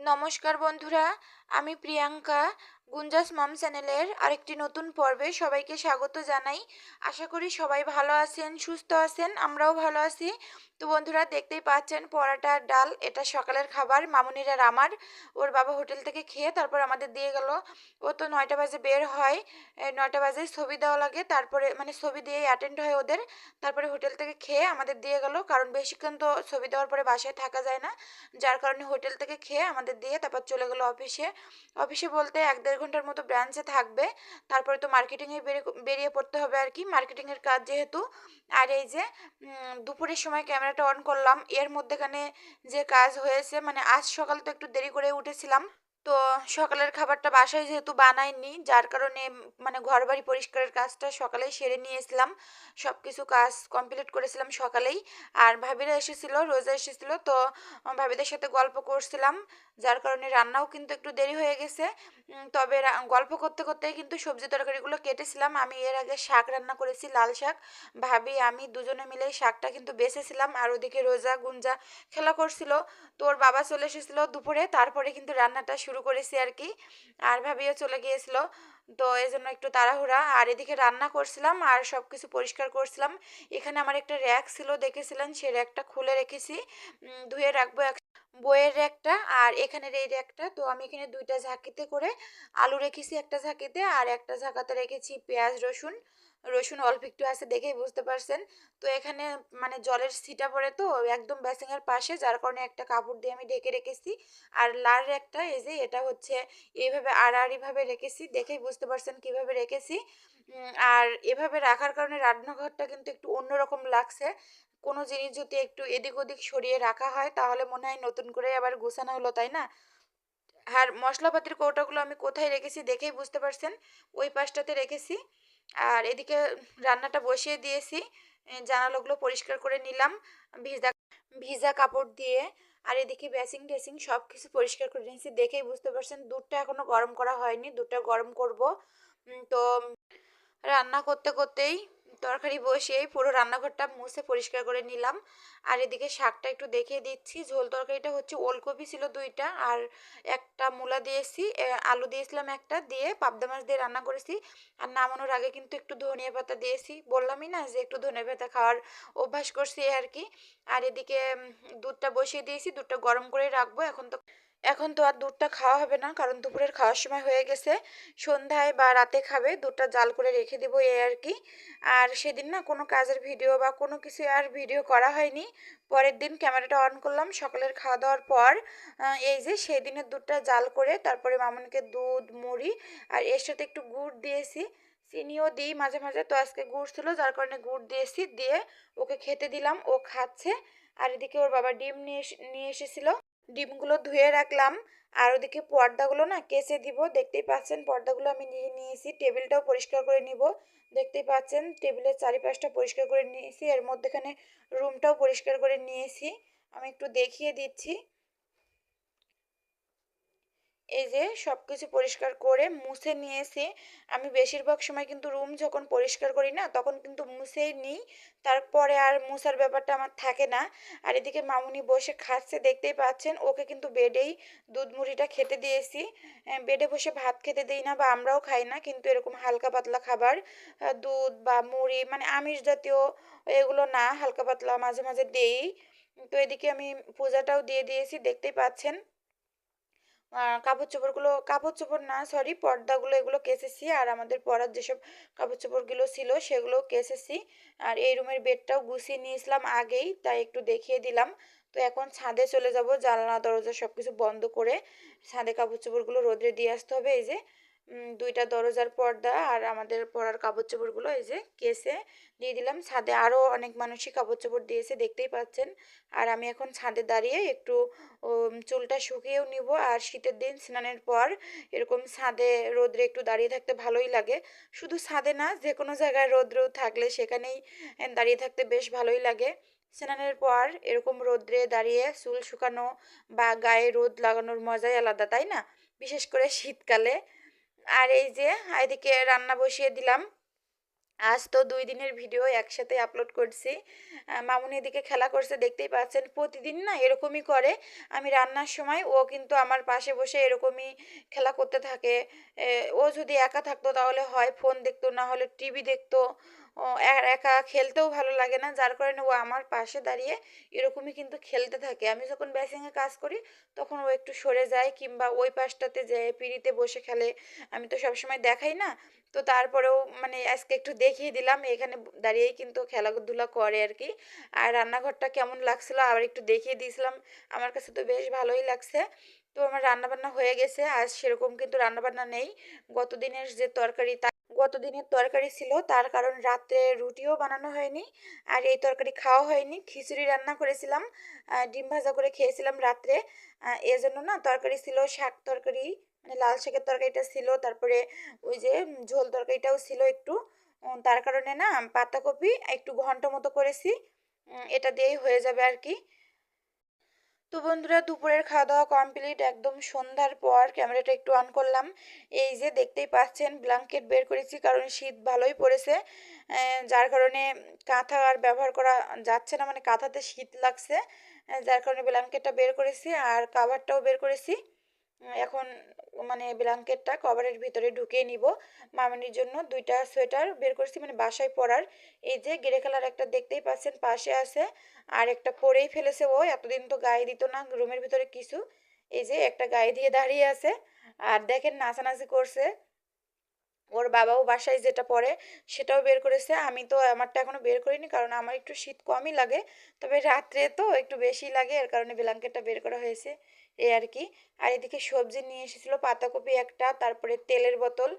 নমস্কার বন্ধুরা আমি প্রিয়াঙ্কা, গুঞ্জাস মম চ্যানেলের আরেকটি নতুন পর্বে সবাইকে স্বাগত জানাই। আশা করি সবাই ভালো আছেন, সুস্থ আছেন, আমরাও ভালো আছি। তো বন্ধুরা, দেখতেই পাচ্ছেন পরাটা ডাল, এটা সকালের খাবার, মামুনির আর আমার। ওর বাবা হোটেল থেকে খেয়ে তারপর আমাদের দিয়ে গেল। ও তো নয়টা বাজে বের হয় নয়টা বাজে ছবি দেওয়া লাগে, তারপরে মানে ছবি দিয়ে অ্যাটেন্ড হয় ওদের। তারপরে হোটেল থেকে খেয়ে আমাদের দিয়ে গেল, কারণ বেশিক্ষণ তো ছবি দেওয়ার পরে বাসায় থাকা যায় না। যার কারণে হোটেল থেকে খেয়ে আমাদের দিয়ে তারপর চলে গেলো অফিসে। অফিসে বলতে এক দেড় ঘণ্টার মতো ব্রাঞ্চে থাকবে। তারপরে তো মার্কেটিংয়ে বেরিয়ে বেরিয়ে পড়তে হবে আর কি। মার্কেটিংয়ের কাজ যেহেতু, আর এই যে দুপুরের সময় ক্যামেরাটা অন করলাম। এর মধ্যেখানে যে কাজ হয়েছে মানে আজ সকাল তো একটু দেরি করে উঠেছিলাম। তো সকালের খাবারটা বাসায় যেহেতু বানাইনি, যার কারণে মানে ঘর বাড়ি পরিষ্কারের কাজটা সকালেই সেরে নিয়েছিলাম। সব কিছু কাজ কমপ্লিট করেছিলাম সকালেই। আর ভাবিরা এসেছিল, রোজা এসেছিল, তো ভাবিদের সাথে গল্প করছিলাম, যার কারণে রান্নাও কিন্তু একটু দেরি হয়ে গেছে। তবে গল্প করতে করতে কিন্তু সবজি তরকারিগুলো কেটেছিলাম। আমি এর আগে শাক রান্না করেছি, লাল শাক। ভাবি, আমি দুজনে মিলে শাকটা কিন্তু বেছেছিলাম, আর ওদিকে রোজা গুঞ্জা খেলা করছিল। তোর বাবা চলে এসেছিল দুপুরে, তারপরে কিন্তু রান্নাটা শুরু করেছি আর কি আর ভাবিও চলে গিয়েছিল। তো এই জন্য একটু তাড়াহুড়া। আর এদিকে রান্না করছিলাম আর সব কিছু পরিষ্কার করছিলাম। এখানে আমার একটা র্যাক ছিল, দেখেছিলেন? সেই র্যাকটা খুলে রেখেছি। ধুয়ে রাখব এক বইয়ের র্যাকটা আর এখানের এই র্যাকটা। তো আমি এখানে দুইটা ঝাঁকিতে করে আলু রেখেছি একটা ঝাঁকিতে আর একটা ঝাঁকাতে রেখেছি পেঁয়াজ, রসুন। রসুন অল্প একটু আছে দেখেই বুঝতে পারছেন। তো এখানে মানে জলের ছিটা পড়ে তো, একদম বেসিংয়ের পাশে, যার কারণে একটা কাপড় দিয়ে আমি ঢেকে রেখেছি। আর লাল একটা এই যে এটা হচ্ছে, এইভাবে আড়াআড়িভাবে রেখেছি, দেখেই বুঝতে পারছেন কীভাবে রেখেছি। আর এভাবে রাখার কারণে রান্নাঘরটা কিন্তু একটু অন্যরকম লাগছে। কোনো জিনিস যদি একটু এদিক ওদিক সরিয়ে রাখা হয়, তাহলে মনে হয় নতুন করে আবার গোছানো হলো, তাই না? আর মশলাপাতির কৌটাগুলো আমি কোথায় রেখেছি দেখেই বুঝতে পারছেন? ওই পাশটাতে রেখেছি। আর এদিকে রান্নাটা বসিয়ে দিয়েছি। জানালোগুলো পরিষ্কার করে নিলাম, ভিজা ভিজা কাপড় দিয়ে। আর এদিকে বেসিং টেসিং সব কিছু পরিষ্কার করে নিয়েছি। দেখেই বুঝতে পারছেন, দুধটা এখনও গরম করা হয়নি, দুধটা গরম করব। তো রান্না করতে করতেই তরকারি বসিয়েই পুরো রান্নাঘরটা মুছে পরিষ্কার করে নিলাম। আর এদিকে শাকটা একটু দেখিয়ে দিচ্ছি। ঝোল তরকারিটা হচ্ছে ওলকপি ছিল দুইটা আর একটা মূলা দিয়েছি আলু দিয়েছিলাম একটা দিয়ে পাবদা মাছ দিয়ে রান্না করেছি। আর নামানোর আগে কিন্তু একটু ধনিয়া পাতা দিয়েছি। বললামই না যে একটু ধনিয়া পাতা খাওয়ার অভ্যাস করছি আর কি। আর এদিকে দুধটা বসিয়ে দিয়েছি। দুধটা গরম করে রাখব। এখন তো এখন তো আর দুধটা খাওয়া হবে না, কারণ দুপুরের খাওয়ার সময় হয়ে গেছে। সন্ধ্যায় বা রাতে খাবে, দুধটা জাল করে রেখে দেবো এই আর কি। আর সেদিন না কোনো কাজের ভিডিও বা কোনো কিছু আর ভিডিও করা হয়নি। পরের দিন ক্যামেরাটা অন করলাম, সকালের খাওয়া দাওয়ার পর এই যে সেই দিনের দুধটা জাল করে তারপরে মামুনিকে দুধ, মুড়ি আর এর সাথে একটু গুড় দিয়েছি। চিনিও দিই মাঝে মাঝে, তো আজকে গুড় ছিল, যার কারণে গুড় দিয়েছি, দিয়ে ওকে খেতে দিলাম, ও খাচ্ছে। আর এদিকে ওর বাবা ডিম নিয়ে নিয়ে এসেছিল। ডিমগুলো ধুয়ে রাখলাম। আর ওদিকে পর্দাগুলো না কেসে দিব। দেখতেই পাচ্ছেন পর্দাগুলো আমি নিয়ে নিয়েছি। টেবিলটাও পরিষ্কার করে নিব। দেখতেই পাচ্ছেন টেবিলের চারিপাশটা পরিষ্কার করে নিয়েছি। এর মধ্যেখানে রুমটাও পরিষ্কার করে নিয়েছি। আমি একটু দেখিয়ে দিচ্ছি। এই যে সব কিছু পরিষ্কার করে মুছে নিয়েছি। আমি বেশিরভাগ সময় কিন্তু রুম যখন পরিষ্কার করি না, তখন কিন্তু মুছেই নিই। তারপরে আর মুছার ব্যাপারটা আমার থাকে না। আর এদিকে মামুনি বসে খাচ্ছে, দেখতেই পাচ্ছেন, ওকে কিন্তু বেডেই দুধ মুড়িটা খেতে দিয়েছি। বেডে বসে ভাত খেতে দিই না বা আমরাও খাই না, কিন্তু এরকম হালকা পাতলা খাবার দুধ বা মুড়ি মানে আমিষ জাতীয় এগুলো না, হালকা পাতলা মাঝে মাঝে দেই। তো এদিকে আমি পূজাটাও দিয়ে দিয়েছি, দেখতেই পাচ্ছেন। কাপড় চোপড়গুলো কাপড় চোপড় না সরি পর্দাগুলো এগুলো কেসেছি আর আমাদের পরার যেসব কাপড় চোপড়গুলো ছিল সেগুলো কেসেছি আর এই রুমের বেডটাও গুছিয়ে নিয়েছিলাম আগেই, তাই একটু দেখিয়ে দিলাম। তো এখন ছাদে চলে যাব, জানলা, দরজা সব কিছু বন্ধ করে ছাদে কাপড় চোপড়গুলো রোদে দিয়ে আসতে হবে, এই যে। দুইটা দরজার পর্দা আর আমাদের পরার কাপড় চোপড়গুলো এই যে কেসে দিয়ে দিলাম। ছাদে আরও অনেক মানুষই কাপড় চোপড় দিয়েছে, দেখতেই পাচ্ছেন। আর আমি এখন ছাদে দাঁড়িয়ে একটু চুলটা শুকিয়েও নিব আর শীতের দিন স্নানের পর এরকম ছাদে রোদ্রে একটু দাঁড়িয়ে থাকতে ভালোই লাগে। শুধু ছাদে না যে কোনো জায়গায় রোদ্রেও থাকলে সেখানেই দাঁড়িয়ে থাকতে বেশ ভালোই লাগে। স্নানের পর এরকম রোদ্রে দাঁড়িয়ে চুল শুকানো বা গায়ে রোদ লাগানোর মজাই আলাদা, তাই না? বিশেষ করে শীতকালে। আর এই যে, এদিকে রান্না বসিয়ে দিলাম। আজ তো দুই দিনের ভিডিও একসাথে আপলোড করছি। মামুন এদিকে খেলা করছে, দেখতেই পাচ্ছেন প্রতিদিন না এরকমই করে। আমি রান্নার সময় ও কিন্তু আমার পাশে বসে এরকমই খেলা করতে থাকে। ও যদি একা থাকতো তাহলে হয় ফোন দেখতো, না হলে টিভি দেখতো। একা খেলতেও ভালো লাগে না। যার কারণে ও আমার পাশে দাঁড়িয়ে এরকমই কিন্তু খেলতে থাকে। আমি যখন ব্যাসিংয়ে কাজ করি, তখন ও একটু সরে যায় কিংবা ওই পাশটাতে যে পিড়িতে বসে খেলে। আমি তো সবসময় দেখাই না। তো তারপরেও মানে আজকে একটু দেখিয়ে দিলাম। এখানে দাঁড়িয়েই কিন্তু খেলাধুলা করে আর কি আর রান্নাঘরটা কেমন লাগছিল আবার একটু দেখিয়ে দিয়েছিলাম। আমার কাছে তো বেশ ভালোই লাগছে। তো আমার রান্নাবান্না হয়ে গেছে। আজ সেরকম কিন্তু রান্নাবান্না নেই। গত দিনের যে তরকারি তা গত দিনের তরকারি ছিল, তার কারণ রাত্রে রুটিও বানানো হয়নি আর এই তরকারি খাওয়া হয়নি। খিচুড়ি রান্না করেছিলাম ডিম ভাজা করে খেয়েছিলাম রাত্রে। এজন্য না তরকারি ছিল, শাক তরকারি মানে লাল শাকের তরকারিটা ছিল, তারপরে ওই যে ঝোল তরকারিটাও ছিল একটু। তার কারণে না পাতাকপি একটু ঘন্ট মতো করেছি এটা দিয়েই হয়ে যাবে আর কি। তো বন্ধুরা, দুপুরের খাওয়া দাওয়া কমপ্লিট একদম সন্ধ্যার পর ক্যামেরাটা একটু অন করলাম। এই যে দেখতেই পাচ্ছেন ব্ল্যাঙ্কেট বের করেছি কারণ শীত ভালোই পড়েছে। যার কারণে কাঁথা আর ব্যবহার করা যাচ্ছে না মানে কাঁথাতে শীত লাগছে। যার কারণে ব্ল্যাঙ্কেটটা বের করেছি আর কাভারটাও বের করেছি। এখন মানে ব্ল্যাঙ্কেটটা কভারের ভিতরে ঢুকিয়ে নিব। মামনির জন্য দুইটা সোয়েটার বের করেছি মানে বাসায় পরার। এই যে গ্রে কালার একটা দেখতেই পাচ্ছেন, পাশে আছে। আর একটা পরেই ফেলেছে ও, এতদিন তো গায়ে দিত না রুমের ভিতরে কিছু। এই যে একটা গায়ে দিয়ে দাঁড়িয়ে আছে। আর দেখেন নাচানাচি করছে। ওর বাবাও বাসায় যেটা পরে সেটাও বের করেছে। আমি তো আমারটা এখনও বের করিনি কারণ আমার একটু শীত কমই লাগে। তবে রাত্রে তো একটু বেশি লাগে, এর কারণে ব্ল্যাঙ্কেটটা বের করা হয়েছে। এই আর কি। আর এদিকে সবজি নিয়ে এসেছিল পাতাকপি একটা, তারপরে তেলের বোতল।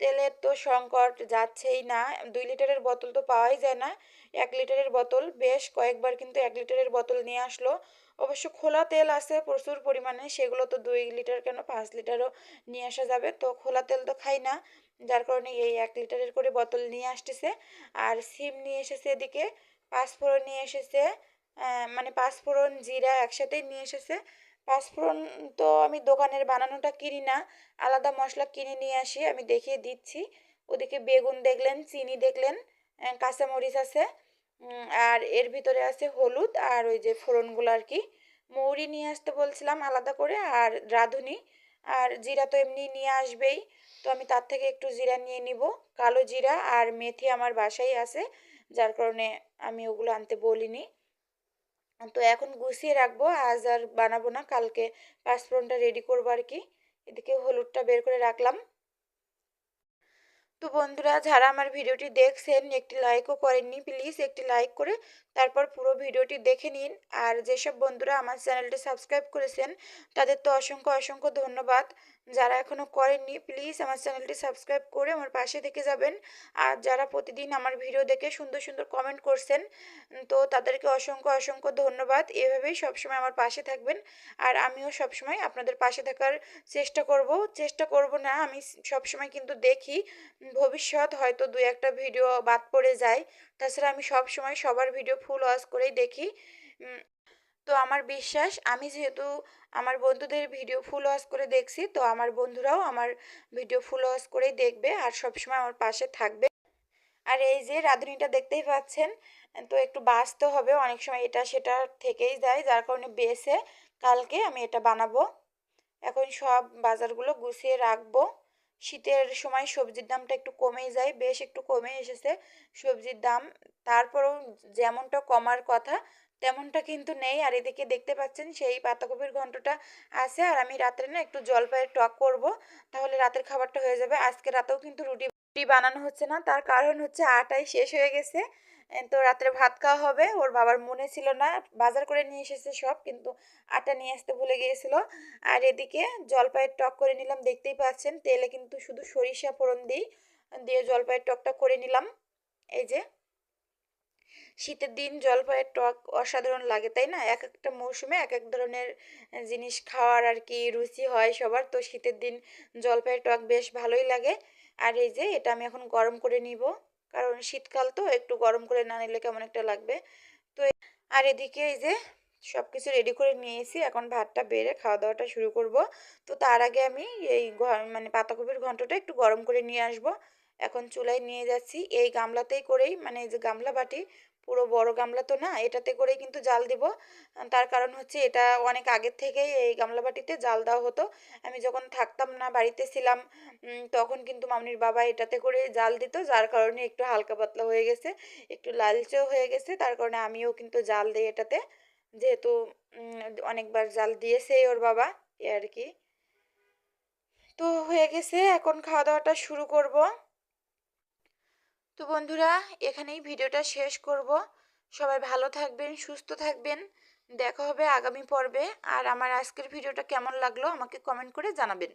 তেলের তো সংকট যাচ্ছেই না, দুই লিটারের বোতল তো পাওয়াই যায় না। এক লিটারের বোতল, বেশ কয়েকবার কিন্তু এক লিটারের বোতল নিয়ে আসলো। অবশ্য খোলা তেল আছে প্রচুর পরিমাণে, সেগুলো তো দুই লিটার কেন পাঁচ লিটারও নিয়ে আসা যাবে। তো খোলা তেল তো খাই না, যার কারণে এই এক লিটারের করে বোতল নিয়ে আসতেছে। আর সিম নিয়ে এসেছে এদিকে, পাঁচফোড়ন নিয়ে এসেছে মানে পাঁচফোড়ন, জিরা একসাথেই নিয়ে এসেছে। পাঁচফোড়ন তো আমি দোকানের বানানোটা কিনি না আলাদা মশলা কিনে নিয়ে আসি, আমি দেখিয়ে দিচ্ছি। ওদিকে বেগুন দেখলেন, চিনি দেখলেন কাঁচামরিচ আছে আর এর ভিতরে আছে হলুদ, আর ওই যে ফোড়নগুলো আর কি। মৌরি নিয়ে আসতে বলছিলাম আলাদা করে, আর রাঁধুনি, আর জিরা তো এমনি নিয়ে আসবেই। তো আমি তার থেকে একটু জিরা নিয়ে নিব, কালো জিরা আর মেথি আমার বাসায় আছে, যার কারণে আমি ওগুলো আনতে বলিনি। তো এখন গুছিয়ে রাখব, আজ আর বানাবো না, কালকে পাঁচফোড়নটা রেডি করব আর কি। এদিকে হলুদটা বের করে রাখলাম। তো বন্ধুরা, যারা আমার ভিডিওটি দেখছেন, একটি লাইকও করেননি প্লিজ একটি লাইক করে তারপর পুরো ভিডিওটি দেখে নিন। আর যেসব বন্ধুরা আমার চ্যানেলটি সাবস্ক্রাইব করেছেন, তাদের তো অসংখ্য অসংখ্য ধন্যবাদ। যারা এখনও করেননি, প্লিজ আমার চ্যানেলটি সাবস্ক্রাইব করে আমার পাশে থেকে যাবেন। আর যারা প্রতিদিন আমার ভিডিও দেখে সুন্দর সুন্দর কমেন্ট করছেন, তো তাদেরকে অসংখ্য অসংখ্য ধন্যবাদ। এভাবেই সবসময় আমার পাশে থাকবেন। আর আমিও সবসময় আপনাদের পাশে থাকার চেষ্টা করব। চেষ্টা করব না, আমি সবসময় কিন্তু দেখি। ভবিষ্যৎ হয়তো দুই একটা ভিডিও বাদ পড়ে যায়। তাছাড়া আমি সব সময় সবার ভিডিও ফুল ওয়াচ করেই দেখি। তো আমার বিশ্বাস, আমি যেহেতু আমার বন্ধুদের ভিডিও ফুল ওয়াচ করে দেখছি, তো আমার বন্ধুরাও আমার ভিডিও ফুল ওয়াচ করেই দেখবে আর সবসময় আমার পাশে থাকবে। আর এই যে রাঁধুনিটা দেখতেই পাচ্ছেন, তো একটু বাঁচতে হবে, অনেক সময় এটা সেটা থেকেই যায়, যার কারণে বেছে কালকে আমি এটা বানাবো। এখন সব বাজারগুলো গুছিয়ে রাখব। শীতের সময় সবজির দামটা একটু কমেই যায়, বেশ একটু কমে এসেছে সবজির দাম। তারপরেও যেমনটা কমার কথা, তেমনটা কিন্তু নেই। আর এদিকে দেখতে পাচ্ছেন সেই পাতাকপির ঘন্টটা আছে। আর আমি রাত্রে না একটু জলপাইয়ের টক করব, তাহলে রাতের খাবারটা হয়ে যাবে। আজকে রাতেও কিন্তু রুটি রুটি বানানো হচ্ছে না। তার কারণ হচ্ছে আটাই শেষ হয়ে গেছে। তো রাত্রে ভাত খাওয়া হবে। ওর বাবার মনে ছিল না। বাজার করে নিয়ে এসেছে সব, কিন্তু আটা নিয়ে আসতে ভুলে গিয়েছিল। আর এদিকে জলপাইয়ের টক করে নিলাম, দেখতেই পাচ্ছেন, তেলে কিন্তু শুধু সরিষা ফোড়ন দিই, দিয়ে জলপাইয়ের টকটা করে নিলাম। এই যে, শীতের দিন জলপাইয়ের টক অসাধারণ লাগে, তাই না? এক একটা মৌসুমে এক এক ধরনের জিনিস খাওয়ার আর কি রুচি হয় সবার, তো শীতের দিন জলপাইয়ের টক বেশ ভালোই লাগে। আর এই যে, এটা আমি এখন গরম করে নিব। কারণ শীতকাল তো একটু গরম করে না নিলে কেমন একটা লাগবে। তো আর এদিকে এই যে সব কিছু রেডি করে নিয়েছি, এখন ভাতটা বেড়ে খাওয়া দাওয়াটা শুরু করব। তো তার আগে আমি এই মানে পাতাকপির ঘন্টটা একটু গরম করে নিয়ে আসব। এখন চুলায় নিয়ে যাচ্ছি। এই গামলাতেই করেই মানে এই যে গামলা বাটি পুরো বড় গামলা তো না, এটাতে করেই কিন্তু জাল দিব। তার কারণ হচ্ছে এটা অনেক আগের থেকেই এই গামলা বাটিতে জাল দেওয়া হতো। আমি যখন থাকতাম না, বাড়িতে ছিলাম তখন কিন্তু মামনির বাবা এটাতে করে জাল দিত, যার কারণে একটু হালকা পাতলা হয়ে গেছে, একটু লালচেও হয়ে গেছে, তার কারণে আমিও কিন্তু জাল দিই এটাতে। যেহেতু অনেকবার জাল দিয়েছে ওর বাবা, এ আর কি। তো হয়ে গেছে, এখন খাওয়া দাওয়াটা শুরু করব। তো বন্ধুরা, এখানেই ভিডিওটা শেষ করব। সবাই ভালো থাকবেন, সুস্থ থাকবেন। দেখা হবে আগামী পর্বে। আর আমার আজকের ভিডিওটা কেমন লাগল আমাকে কমেন্ট করে জানাবেন।